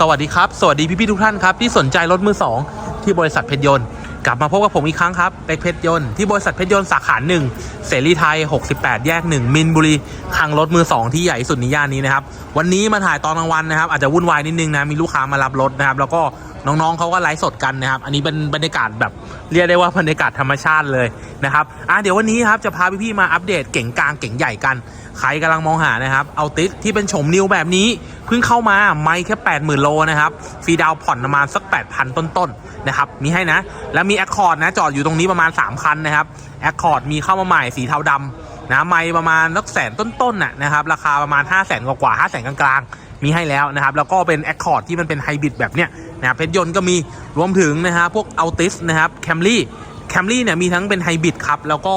สวัสดีครับ สวัสดีพี่ๆทุกท่านครับ ที่สนใจรถมือสองที่บริษัทเพชรยนต์กลับมาพบกับผมอีกครั้งครับเป๊กเพชรยนต์ที่บริษัทเพชรยนต์สาขาหนึ่งเสรีไทย 68 แยก 1 มินบุรีคลังรถมือสองที่ใหญ่สุดในย่านนี้นะครับ วันนี้มาถ่ายตอนกลางวันนะครับ อาจจะวุ่นวายนิดนึงนะ มีลูกค้ามารับรถนะครับ แล้วก็ น้องๆเขาก็ไลฟ์สดกันนะครับ อันนี้เป็นบรรยากาศแบบเรียกได้ว่าบรรยากาศธรรมชาติเลยนะครับอะเดี๋ยววันนี้ครับจะพาพี่ๆมาอัปเดตเก่งกลางเก่งใหญ่กัน ใครกำลังมองหานะครับเอาติสที่เป็นโฉมนิวแบบนี้เพิ่งเข้ามาไม่แค่ 80,000 โลนะครับฟรีดาวผ่อนประมาณสัก 8,000 ต้นๆนะครับมีให้นะ แล้วมีแอคคอร์ดนะจอดอยู่ตรงนี้ประมาณ 3 คันนะครับแอคคอร์ดมีเข้ามาใหม่สีเทาดำนะไม่ประมาณสักแสนต้นๆน่ะนะครับราคาประมาณ 5 0 0 0 0 0กว่าๆ5 0 0 0 0 0กลางๆ มีให้แล้วนะครับแล้วก็เป็นแอคคอร์ดที่มันเป็นไฮบริดแบบเนี้ยนะครับเพชรยนต์ก็มีรวมถึงนะครับพวกอัลติสนะครับแคมรี่แคมรี่เนี่ยมีทั้งเป็นไฮบริดครับแล้วก็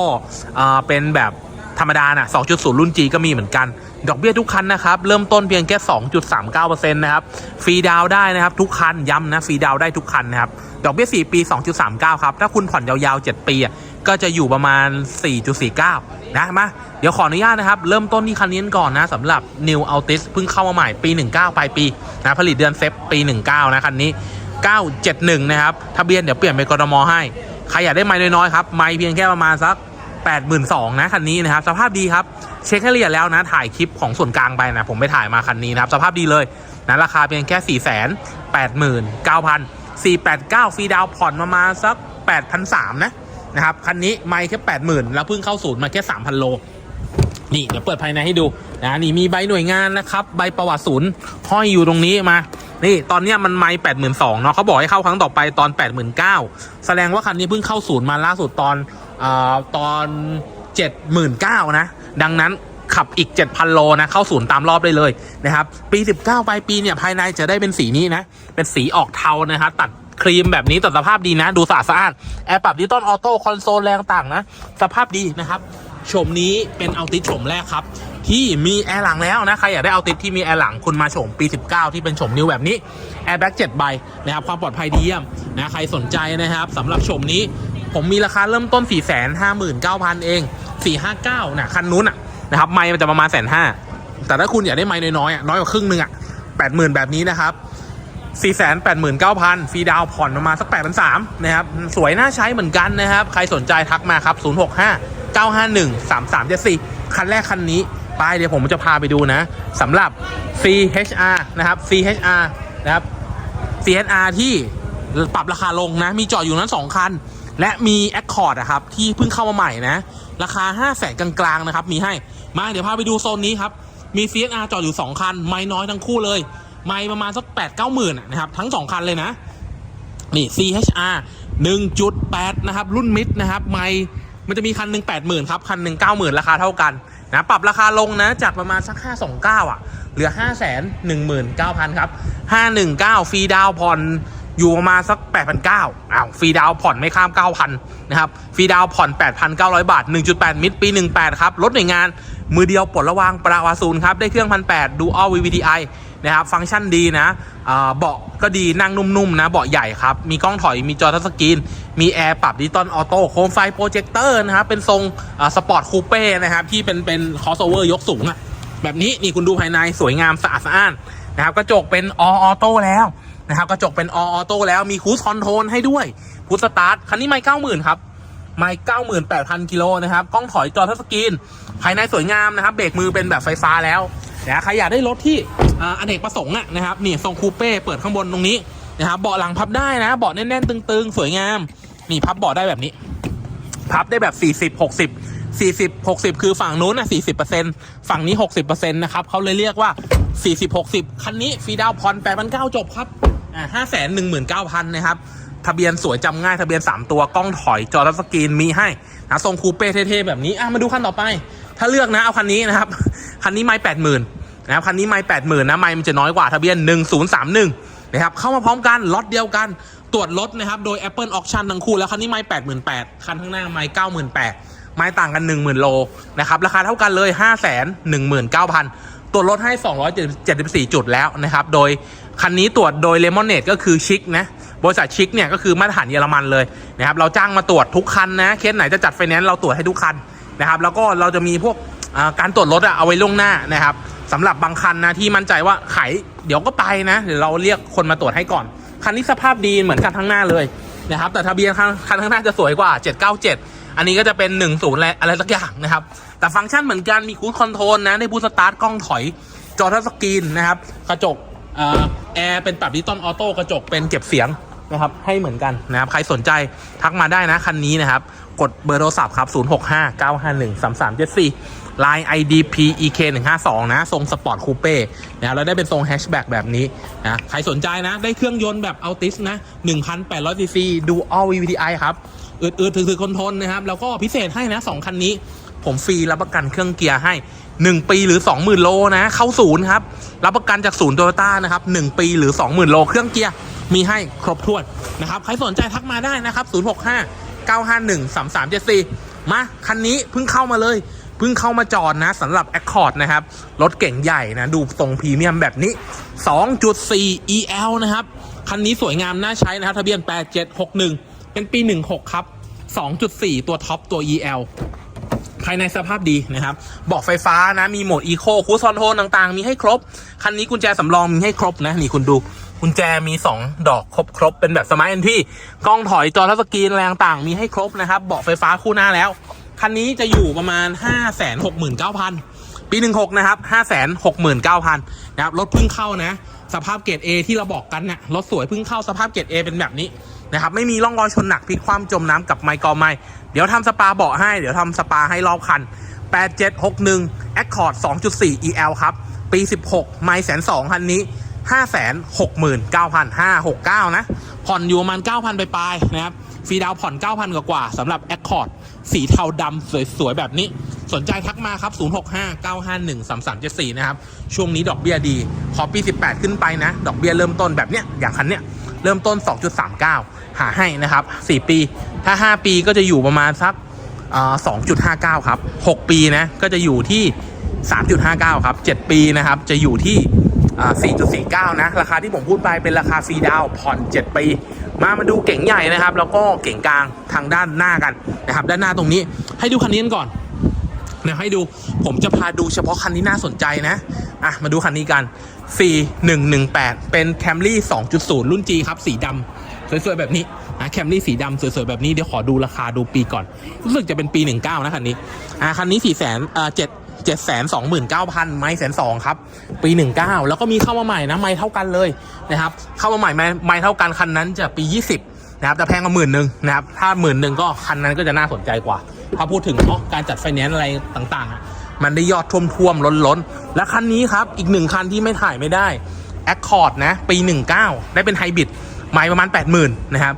เอ่อเป็นแบบธรรมดาน่ะ 2.0 รุ่น G ก็มีเหมือนกัน ดอกเบี้ยทุกคันนะครับ เริ่มต้นเพียงแค่ 2.39%นะครับ ฟรีดาวได้นะครับ ทุกคัน ย้ำนะ ฟรีดาวได้ทุกคันนะครับ ดอกเบี้ย 4 ปี 2.39 ครับ ถ้าคุณผ่อนยาวๆ 7 ปีก็จะอยู่ประมาณ 4.49 นะมาเดี๋ยวขออนุญาตนะครับ เริ่มต้นที่คันนี้ก่อนนะสำหรับ New Altis เพิ่งเข้ามาใหม่ปี 19 ปลายปีนะผลิตเดือนเซฟปี 19 นะคันนี้ 971 นะครับ ทะเบียนเดี๋ยวเปลี่ยนเป็นกรมให้ ใครอยากได้ไม้น้อยๆครับ ไม้เพียงแค่ประมาณสัก 82,000นะคันนี้นะครับ สภาพดีครับ เช็คให้ละเอียดแล้วนะ ถ่ายคลิปของส่วนกลางไปนะ ผมไปถ่ายมาคันนี้นะครับ สภาพดีเลยนะราคาเพียงแค่ 4 8 9 0 0 0 489 ฟรีดาวผ่อนประมาณสัก 8,300นะ นะครับ คันนี้ไม่แค่80,000แล้วเพิ่งเข้าศูนย์มาแค่3,000โล นี่เดี๋ยวเปิดภายในให้ดูนะนี่มีใบหน่วยงานนะครับ ใบประวัติศูนย์ห้อยอยู่ตรงนี้มา นี่ตอนนี้มันไม่แปดหมื่นสองเนาะเขาบอกให้เข้าครั้งต่อไปตอนแปดหมื่นเก้าแสดงว่าคันนี้เพิ่งเข้าศูนย์มาล่าสุดตอนเอ่อตอนเจ็ดหมื่นเก้านะ ดังนั้นขับอีก 7,000 โลนะ เข้าศูนย์ตามรอบได้เลยนะครับ ปี 19ปลายปีเนี่ย ภายในจะได้เป็นสีนี้นะ เป็นสีออกเทานะครับ ตัด ครีมแบบนี้แต่สภาพดีนะ ดูสะอาดสะอาดแอร์ปรับดิจิตอลออโต้คอนโซลแรงต่างนะ สภาพดีนะครับโฉมนี้เป็นเอาติสโฉมแรกครับ ที่มีแอร์หลังแล้วนะ ใครอยากได้เอาติสที่มีแอร์หลังคุณมาโฉมปี 19 ที่เป็นโฉมนิวแบบนี้แอร์แบ็ก7ใบนะครับความปลอดภัยดีเยี่ยมนะใครสนใจนะครับสำหรับโฉมนี้ผมมีราคาเริ่มต้น 4 5 9 0 0 0 เอง 459นะคันนู้นอะนะครับ ไม่มันจะประมาณแสนห้าแต่ถ้าคุณอยากได้ไม่น้อยๆอะน้อยกว่าครึ่งหนึงอะ80,000 แบบนี้นะครับ 489,000ฟรีดาวผ่อนประมาณสัก8,300นะครับ สวยน่าใช้เหมือนกันนะครับ ใครสนใจทักมาครับ 065 951 3374 คันแรกคันนี้ไปเดี๋ยวผมจะพาไปดูนะสำหรับ CHR นะครับ CHR นะครับ CHR ที่ปรับราคาลงนะ มีจอดอยู่นั้น 2 คัน และมี Accord อะครับ ที่เพิ่งเข้ามาใหม่นะ ราคา 5 0 0แสนกลางๆนะครับ มีให้ มาเดี๋ยวพาไปดูโซนนี้ครับ มี CHR จอดอยู่ 2 คัน ไม่น้อยทั้งคู่เลย ไม่ประมาณสัก8 9หมื่นนะครับ ทั้ง 2 คันเลยนะ นี่ CHR 1.8 นะครับ รุ่นมิดนะครับ ไม่มันจะมีคันหนึ่ง80,000ครับ คันหนึ่ง90,000ราคาเท่ากันนะปรับราคาลงนะจากประมาณสัก 529 อะ เหลือ 5 1 9 0 0 0 ครับ 519 ฟรีดาวน์ผ่อนอยู่ประมาณสัก 8,900อ้าวฟรีดาวน์ผ่อนไม่ข้าม 9,000 นะครับ ฟรีดาวน์ผ่อน 8,900 บาท 1.8 มิดปี 18 ครับรถหน่วยงาน มือเดียวปลดระวางประวาศูนครับ ได้เครื่อง 1,800 Dual VVTi นะครับฟังก์ชันดีนะเบาะก็ดีนั่งนุ่มๆนะเบาะใหญ่ครับ มีกล้องถอยมีจอทัชสกรีน มีแอร์ปรับดิจิตอลออโต้โคมไฟโปรเจคเตอร์นะครับ เป็นทรงสปอร์ตคูเป้นะครับ ที่เป็นเป็นคอสโอเวอร์ยกสูงอะแบบนี้นี่คุณดูภายในสวยงามสะอาดสะอ้านนะครับกระจกเป็นออโต้แล้วนะครับกระจกเป็นออโต้แล้วมีคูสคอนโทรลให้ด้วยคูสสตาร์ทคันนี้ไม่เก้าหมื่นครับไม่เก้าหมื่นแปดพันกิโลนะครับกล้องถอยจอทัชสกรีนภายในสวยงามนะครับ เบรกมือเป็นแบบไฟฟ้าแล้ว นะใครอยากได้รถที่อเนกประสงค์นะครับนี่ทรงคูเป้เปิดข้างบนตรงนี้นะครับเบาะหลังพับได้นะเบาะแน่นๆตึงๆ สวยงาม นี่พับเบาะได้แบบนี้ พับได้แบบ 40 60 40 60 คือฝั่งนู้นนะ40%ฝั่งนี้ 60%นะครับเขาเลยเรียกว่า 40 60 คันนี้ฟรีดาวน์ผ่อน8,900จบครับอ่า519,000นะครับ ทะเบียนสวยจำง่ายทะเบียน 3 ตัวกล้องถอยจอทัสกรีนมีให้นะทรงคูเป้เท่ๆแบบนี้อะมาดูคันต่อไป ถ้าเลือกนะเอาคันนี้นะครับ คันนี้ไม่80,000นะครับคันนี้ไม่80,000นนะไม่มันจะน้อยกว่าทะเบียน 1031นะครับเข้ามาพร้อมกันล็อตเดียวกันตรวจรถนะครับโดย Apple Auction ทั้งคู่แล้วคันนี้ไม่88,000คันข้างหน้าไม่98,000ไม้ต่างกัน 10,000 โลนะครับราคาเท่ากันเลย 519,000 ตรวจรถให้ 274 จุดแล้วนะครับโดยคันนี้ตรวจโดยเลมอนเนตก็คือชิคนะบริษัทชิคเนี่ยก็คือมาตรฐานเยอรมันเลยนะครับเราจ้างมาตรวจทุกคันนะเคสไหนจะจัดไฟแนนซ์เราตรวจให้ทุกคันนะครับแล้วก็เราจะมีพวกการตรวจรถอะเอาไว้ล่วงหน้านะครับ สำหรับบางคันนะที่มั่นใจว่าไขเดี๋ยวก็ไปนะ เดี๋ยวเราเรียกคนมาตรวจให้ก่อน คันนี้สภาพดีเหมือนกันทั้งหน้าเลยนะครับ แต่ทะเบียนคันข้างหน้าจะสวยกว่า 797 อันนี้ก็จะเป็น 10อะไรอะไรสักอย่างนะครับ แต่ฟังก์ชันเหมือนกันมีคูดคอนโทรลนะได้บูสตาร์ทกล้องถอยจอทัชสกรีนนะครับ กระจกแอร์เป็นปรับดิจิตอลออโต้กระจกเป็นเก็บเสียงนะครับให้เหมือนกันนะครับใครสนใจทักมาได้นะคันนี้นะครับ กดเบอร์โทรศัพท์ครับ 065 951 3374 Line IDP EK 152นะ ทรงสปอร์ตคูเป้นะครับแล้วได้เป็นทรงแฮชแบ็กแบบนี้นะใครสนใจนะ ได้เครื่องยนต์แบบอัลติสนะ1,800 cc Dual VVTi ครับอืดๆถือๆคนทนนะครับ แล้วก็พิเศษให้นะ 2 คันนี้ ผมฟรีรับประกันเครื่องเกียร์ให้ 1 ปีหรือ 20,000 โลนะ เข้าศูนย์ครับ รับประกันจากศูนย์โตโยต้านะครับ 1 ปีหรือ 20,000 โลเครื่องเกียร์มีให้ครบถ้วนนะครับ ใครสนใจทักมาได้นะครับ 065 951 3374 มา คันนี้เพิ่งเข้ามาเลย เพิ่งเข้ามาจอดนะสำหรับ Accord นะครับ รถเก่งใหญ่นะ ดูทรงพรีเมียมแบบนี้ 2.4 EL นะครับ คันนี้สวยงามน่าใช้นะครับ ทะเบียน 8761 เป็นปี 16 ครับ 2.4 ตัวท็อปตัว EL ภายในสภาพดีนะครับบอกไฟฟ้านะ มีโหมดอีโคคูซอนโทนต่างๆ มีให้ครบ คันนี้กุญแจสำรองมีให้ครบนะ นี่คุณดูกุญแจมี 2 ดอกครบครบเป็นแบบสมาร์ทเอนที่กล้องถอยจอทัชสกรีนอะไรต่างมีให้ครบนะครับเบาะไฟฟ้าคู่หน้าแล้ว คันนี้จะอยู่ประมาณ 5 6 9 0 0 0 ปี 16 นะครับ 5 6 9 0 0 0 นะครับ รถเพิ่งเข้านะ สภาพเกรด A ที่เราบอกกันเนี่ยรถสวยเพิ่งเข้าสภาพเกรด A เป็นแบบนี้นะครับ ไม่มีร่องรอยชนหนักพลิกคว่ำจมน้ำกับไมค์กอไมค์เดี๋ยวทำสปาเบาะให้ เดี๋ยวทำสปาให้รอบคัน 8761 Accord 2.4 EL ครับ ปี 16 ไมล์แสนสองคันนี้ 569,569นะ ผ่อนอยู่ประมาณ9,000ไปปลายๆนะครับ ฟรีดาวผ่อน9,000กว่ากว่าๆสำหรับ Accord สีเทาดำสวยๆ แบบนี้ สนใจทักมาครับ 065-951-3374 นะครับ ช่วงนี้ดอกเบี้ยดีพอปี 18 ขึ้นไปนะ ดอกเบี้ยเริ่มต้นแบบเนี้ย อย่างคันเนี้ย เริ่มต้น 2.39 หาให้นะครับ 4 ปี ถ้า 5 ปีก็จะอยู่ประมาณสักอ่า2.59 ครับ 6 ปีนะ ก็จะอยู่ที่ 3.59 ครับ 7 ปีนะครับ จะอยู่ที่ 4.49 นะ ราคาที่ผมพูดไปเป็นราคาฟรีดาวผ่อน 7 ปี มามาดูเก๋งใหญ่นะครับ แล้วก็เก๋งกลางทางด้านหน้ากันนะครับ ด้านหน้าตรงนี้ให้ดูคันนี้กันก่อนเดี๋ยวให้ดูผมจะพาดูเฉพาะคันที่น่าสนใจนะ อะ มาดูคันนี้กัน C118 เป็น Camry 2.0 รุ่น G ครับ สีดำสวยๆ แบบนี้นะแคมรี่สีดำสวยๆ แบบนี้ เดี๋ยวขอดูราคาดูปีก่อน รู้สึกจะเป็นปี 19 นะคันนี้ อะคันนี้4 0 0 0 0อ่า7 7 2 9 0 0 0 ไม่แสนสองครับ ปี 19 แล้วก็มีเข้ามาใหม่นะไม่เท่ากันเลยนะครับเข้ามาใหม่ไม่ไม่เท่ากันคันนั้นจะปี 20นะครับแต่แพงกว่าหมื่นหนึ่งนะครับถ้าหมื่นหนึ่งก็คันนั้นก็จะน่าสนใจกว่า ถ้าพูดถึงเนาะการจัดไฟแนนซ์อะไรต่างๆอะมันได้ยอดท่วมท่วมล้นล้นๆ และคันนี้ครับอีกหนึ่งคันที่ไม่ถ่ายไม่ได้ Accord นะปี 19 ได้เป็นไฮบริดไม่ประมาณ 80,000นะครับ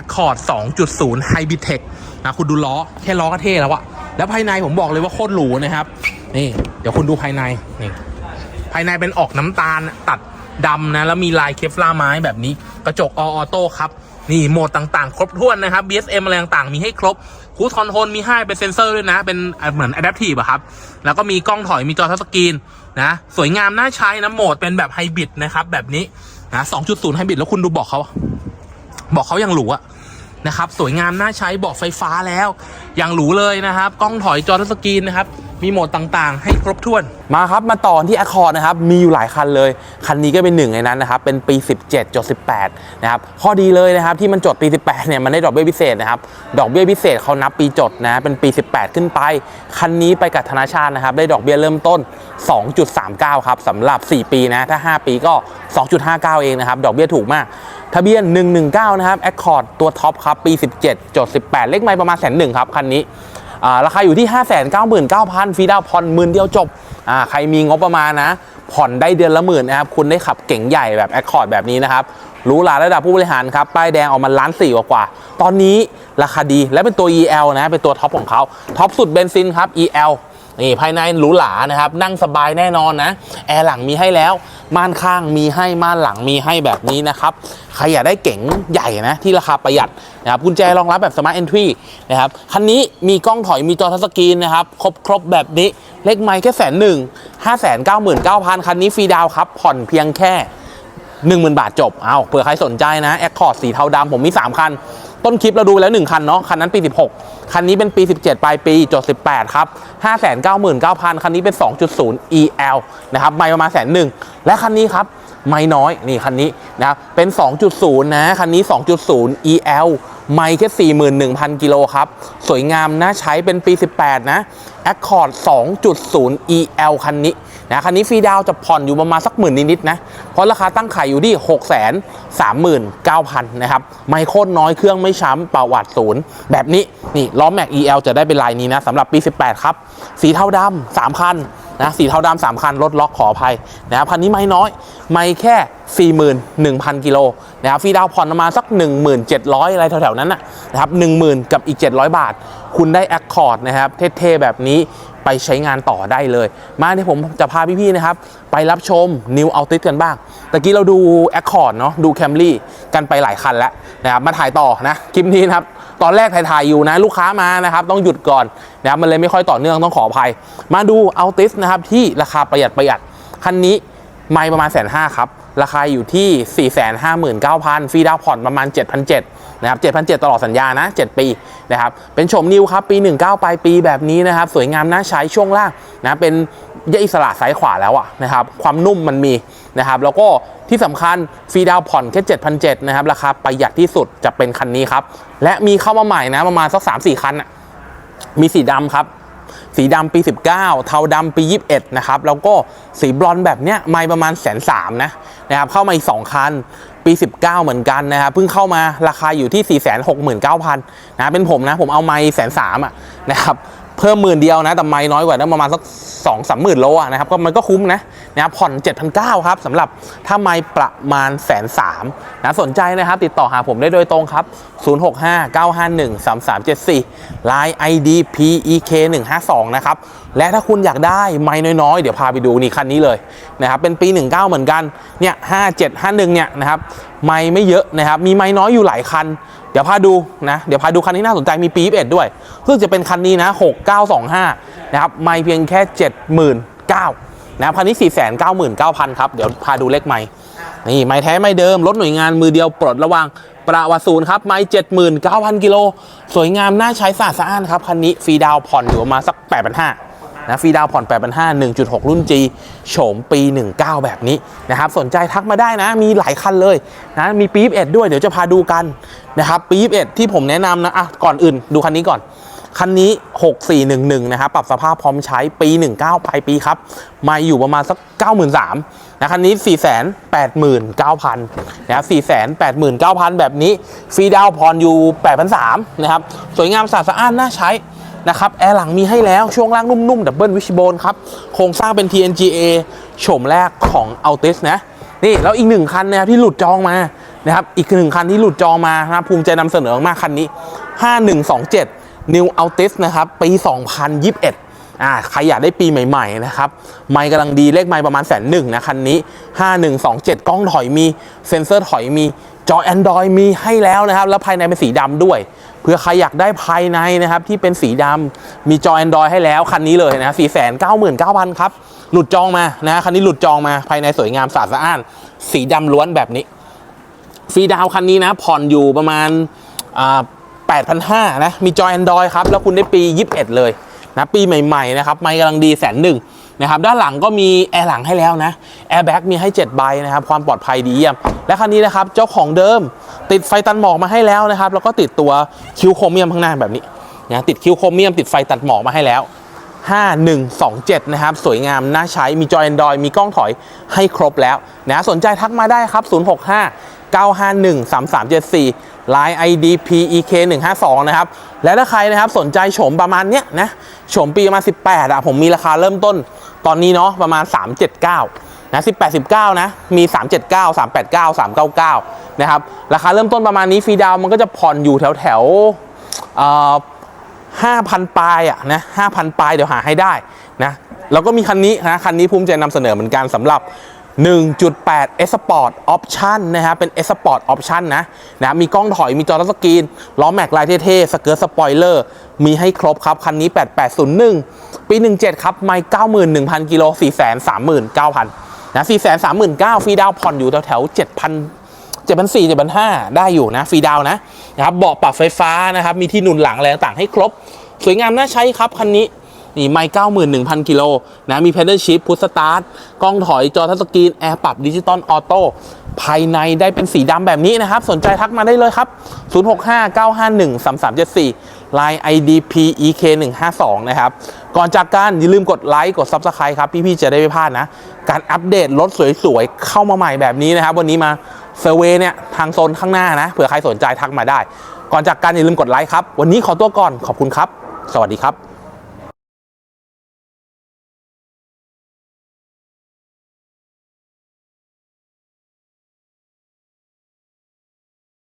Accord 2.0 Hybrid Tech นะคุณดูล้อ แค่ล้อก็เท่แล้วอะแล้วภายในผมบอกเลยว่าโคตรหรูนะครับ นี่ เดี๋ยวคุณดูภายในนี่ภายในเป็นออกน้ำตาลตัดดำนะ แล้วมีลายเคฟลาไม้แบบนี้ กระจกออโต้ครับ นี่โหมดต่างๆ ครบถ้วนนะครับ BSM อะไรต่างๆ มีให้ครบคูคอนโทรลมีให้เป็นเซนเซอร์ด้วยนะ เป็นเหมือน Adaptive อะครับ แล้วก็มีกล้องถอยมีจอทัชสกรีนนะ สวยงามน่าใช้นะโหมดเป็นแบบไฮบริดนะครับ แบบนี้นะ2.0ไฮบริดแล้วคุณดูบอกเขาบอกเขายังหรูอะนะครับ สวยงามน่าใช้บอกไฟฟ้าแล้วยังหรูเลยนะครับ กล้องถอยจอทัชสกรีนนะครับ มีโหมดต่างๆ ให้ครบถ้วน มาครับ มาต่อที่ Accord นะครับ มีอยู่หลายคันเลย คันนี้ก็เป็นหนึ่งในนั้นนะครับ เป็นปี 17จด18 นะครับ ข้อดีเลยนะครับ ที่มันจดปี 18 เนี่ย มันได้ดอกเบี้ยพิเศษนะครับ ดอกเบี้ยพิเศษเขานับปีจดนะ เป็นปี 18 ขึ้นไป คันนี้ไปกับธนาชาตินะครับ ได้ดอกเบี้ยเริ่มต้น 2.39 ครับสำหรับ 4 ปีนะ ถ้า 5 ปีก็ 2.59 เองนะครับ ดอกเบี้ยถูกมากทะเบียน 119 นะครับ Accord ตัวท็อปครับ ปี 17จด18 เลขไม่ประมาณแสนหนึ่งครับ คันนี้ ราคาอยู่ที่ 5 9 9 0 0 0ฟรีดาวน์ผ่อนหมื่นเดียวจบใครมีงบประมาณนะ ผ่อนได้เดือนละหมื่นนะครับ คุณได้ขับเก๋งใหญ่แบบแอคคอร์ดแบบนี้นะครับรูหราระดับผู้บริหารครับ ป้ายแดงออกมาล้านสี่กว่าตอนนี้ราคาดีและเป็นตัว EL นะ เป็นตัวท็อปของเขาท็อปสุดเบนซินครับ EL นี่ภายในหรูหรานะครับ นั่งสบายแน่นอนนะ แอร์หลังมีให้แล้ว ม่านข้างมีให้ ม่านหลังมีให้แบบนี้นะครับใครอยากได้เก๋งใหญ่นะ ที่ราคาประหยัดนะครับกุญแจรองรับแบบ Smart Entry นะครับ คันนี้มีกล้องถอยมีจอทัชสกรีนนะครับ ครบครบแบบนี้ เลขไมค์แค่แสนหนึ่งห้าแสนเก้าหมื่นเก้าพันคันนี้ฟรีดาวครับ ผ่อนเพียงแค่ 10,000 บาทจบ เอาเผื่อใครสนใจนะ Accord สีเทาดำผมมี 3 คัน ต้นคลิปเราดูแล้ว 1 คันเนาะคันนั้นปี 16 คันนี้เป็นปี 17 ปลายปีจด18 ครับ 599,000 คันนี้เป็น 2.0 EL นะครับไม่ประมาณแสนหนึ่งและคันนี้ครับ ไม่น้อยนี่คันนี้นะครับเป็น 2.0 นะ คันนี้ 2.0 EL ไม่แค่ 41,000 กิโลครับ สวยงามนะ ใช้เป็นปี 18 นะ Accord 2.0 EL คันนี้นะคันนี้ฟรีดาวจะผ่อนอยู่ประมาณสักหมื่นนิดๆนะ เพราะราคาตั้งขายอยู่ที่ 6 3 9 0 0 0 นะครับ ไม่โคตรน้อยเครื่องไม่ช้ำประวัติศูนย์ แบบนี้ นี่ล้อแม็ก EL จะได้เป็นลายนี้นะสำหรับปี 18 ครับ สีเทาดำ3คัน นะสีเทาดำสามคันรถล็อกขออภัยนะครับคันนี้ไม่น้อย ไม่แค่ 41,000 กิโลนะครับฟรีดาวน์ผ่อนประมาณสัก 1700 อะไรแถวๆนั้นนะครับ10,000 กับอีก 700 บาท คุณได้ Accord นะครับเท่ๆแบบนี้ไปใช้งานต่อได้เลย มาที่ผมจะพาพี่ๆนะครับ ไปรับชม New Altis กันบ้างตะกี้เราดู Accord เนาะดู Camry กันไปหลายคันแล้วนะครับมาถ่ายต่อนะ คลิปนี้นะครับ ตอนแรกถ่ายๆอยู่นะลูกค้ามานะครับต้องหยุดก่อนนะครับมันเลยไม่ค่อยต่อเนื่องต้องขออภัย มาดู Altis นะครับที่ราคาประหยัดประหยัดคันนี้ไม่ประมาณแสนห้าครับราคาอยู่ที่ 459,000ฟรีดาวน์ผ่อนประมาณ 7,700นะครับ7,700 ตลอดสัญญานะ 7 ปีนะครับเป็นโฉมนิวครับ ปี 19 ปลายปีแบบนี้นะครับ สวยงามน่าใช้ช่วงล่างนะเป็น แยกอิสระซ้ายขวาแล้วอะนะครับความนุ่มมันมีนะครับแล้วก็ที่สำคัญฟรีดาวผ่อนแค่7,700นะครับราคาประหยัดที่สุดจะเป็นคันนี้ครับ และมีเข้ามาใหม่นะประมาณสัก 3-4 คันอะมีสีดำครับ สีดำปี 19 เทาดำปี 21 นะครับ แล้วก็สีบลอนแบบเนี้ยไม่ประมาณแสนสามนะนะครับเข้ามาอีก 2 คันปี 19 เหมือนกันนะครับเพิ่งเข้ามาราคาอยู่ที่ 469,000นะเป็นผมนะ ผมเอาไม้แสนสามอะนะครับ เพิ่มหมื่นเดียวนะ แต่ไม้น้อยกว่านั้ประมาณสัก2 3 0 0 0 0โลอะนโลนะครับก็มันก็คุ้มนะนะครับผ่อน7,900ครับสำหรับถ้าไม้ประมาณแสนสามนะสนใจนะครับ ติดต่อหาผมได้โดยตรงครับ 0659513374 Line ID PEK 152 นะครับ และถ้าคุณอยากได้ไม้น้อยๆ เดี๋ยวพาไปดูนี่คันนี้เลยนะครับเป็นปี 19 เหมือนกันเนี่ย5751เนี่ยนะครับไม้ไม่เยอะนะครับมีไม้น้อยอยู่หลายคัน เดี๋ยวพาดูนะ เดี๋ยวพาดูคันที่น่าสนใจมีปี21ด้วย ซึ่งจะเป็นคันนี้นะ 6925 นะครับ ไม้เพียงแค่ 79,000นะครับคันนี้ 499,000 ครับ เดี๋ยวพาดูเลขไม้นี่ไม้แท้ไม้เดิม รถหน่วยงานมือเดียวปลดระวางประวัติศูนย์ครับ ไม้เจ็ดหมื่นเก้าพันกิโล สวยงามน่าใช้สะอาดสะอ้านครับ คันนี้ฟรีดาวผ่อนอยู่ประมาณสัก 8 5 0 0 นะฟรีดาวผ่อน8 5 0 0 1.6 รุ่น G โฉมปี 19 แบบนี้นะครับสนใจทักมาได้นะ มีหลายคันเลยนะมีปี๊บเอ็ดด้วยเดี๋ยวจะพาดูกันนะครับปี๊บเอ็ดที่ผมแนะนำนะอะก่อนอื่นดูคันนี้ก่อน คันนี้ 6411 นะครับ ปรับสภาพพร้อมใช้ปี 19 ปลายปีครับ มาอยู่ประมาณสัก 93,000นะคันนี้ 489,000นะครับ489,000 แบบนี้ฟรีดาวน์ผ่อนอยู่ 8,300นะครับสวยงามสะอาดสะอานน่าใช้ นะครับแอร์หลังมีให้แล้วช่วงล่างนุ่มๆดับเบิลวิชโบนครับ โครงสร้างเป็น TNGA โฉมแรกของ Altis นะนี่แล้วอีกหนึ่งคันนะครับที่หลุดจองมานะครับอีกหนึ่งคันที่หลุดจองมานะครับภูมิใจนำเสนอมากคันนี้ 5127 New Altis นะครับปี 2021อ่าใครอยากได้ปีใหม่ๆนะครับไมค์กำลังดีเลขไมค์ประมาณแสนหนึ่งนะคันนี้ 5127 กล้องถอยมี เซ็นเซอร์ถอยมี จอ Android มีให้แล้วนะครับ แล้วภายในเป็นสีดำด้วย เพื่อใครอยากได้ภายในนะครับ ที่เป็นสีดำมีจอ Android ให้แล้ว คันนี้เลยนะ499,000ครับ หลุดจองมานะคันนี้หลุดจองมาภายในสวยงามสะอาดสะอ้าน สีดำล้วนแบบนี้ฟรีดาวคันนี้นะ ผ่อนอยู่ประมาณอ่า8,500นะมีจอ Android ครับ แล้วคุณได้ปี 21 เลยนะปีใหม่ๆนะครับไม่กำลังดีแสนหนึ่ง นะครับด้านหลังก็มีแอร์หลังให้แล้วนะแอร์แบ็กมีให้7ใบนะครับความปลอดภัยดีเยี่ยมและคันนี้นะครับเจ้าของเดิมติดไฟตัดหมอกมาให้แล้วนะครับแล้วก็ติดตัวคิวโครเมียมข้างหน้าแบบนี้นะติดคิวโครเมียมติดไฟตัดหมอกมาให้แล้ว 5127 นะครับ สวยงาม น่าใช้ มีจอ Android มีกล้องถอยให้ครบแล้วนะสนใจทักมาได้ครับ 065 951 3374 Line ID PEK 152นะครับ และถ้าใครนะครับสนใจโฉมประมาณเนี้ยนะโฉมปีมา 18อะผมมีราคาเริ่มต้น ตอนนี้เนาะประมาณ 379นะ18 19นะมี 379 389 399นะครับราคาเริ่มต้นประมาณนี้ฟรีดาวมันก็จะผ่อนอยู่แถวแถวเอ่อ5,000ปลายอะนะ5,000ปลายเดี๋ยวหาให้ได้นะแล้วก็มีคันนี้นะคันนี้ภูมิใจนำเสนอเหมือนกันสำหรับ 1.8 S Sport Option นะครับเป็น S Sport Option นะนะมีกล้องถอยมีจอทัชสกรีนล้อแม็กลายเท่ๆสเกิร์ตสปอยเลอร์มีให้ครบครับ คันนี้ 8801 ปี 17 ครับ ไม่91,000 กิโล 439,000นะ439,000ฟรีดาวผ่อนอยู่แถวๆ7,000 7 4 0 0 7 5 0 0 ได้อยู่นะฟรีดาวน์นะนะครับเบาะปรับไฟฟ้านะครับ มีที่หนุนหลังอะไรต่างๆให้ครบ สวยงามน่าใช้ครับ คันนี้ นี่ไม่เก้าหมื่นหนึ่งพันกิโลนะมี p พ d เดิลชิ f พุทสตาร์ทกล้องถอยจอทัชสกรีนแอร์ปรับดิจิตอลออโต้ภายในได้เป็นสีดำแบบนี้นะครับ สนใจทักมาได้เลยครับ 065 951 3374 Line IDP EK 152 นะครับ ก่อนจากการอย่าลืมกดไลค์กด Subscribe ครับ พี่ๆจะได้ไม่พลาดนะ การอัปเดตรถสวยๆ เข้ามาใหม่แบบนี้นะครับ วันนี้มาเซอร์เวยเนี่ยทางโซนข้างหน้านะ เผื่อใครสนใจทักมาได้ ก่อนจากการอย่าลืมกดไลค์ครับ วันนี้ขอตัวก่อนขอบคุณครับ สวัสดีครับ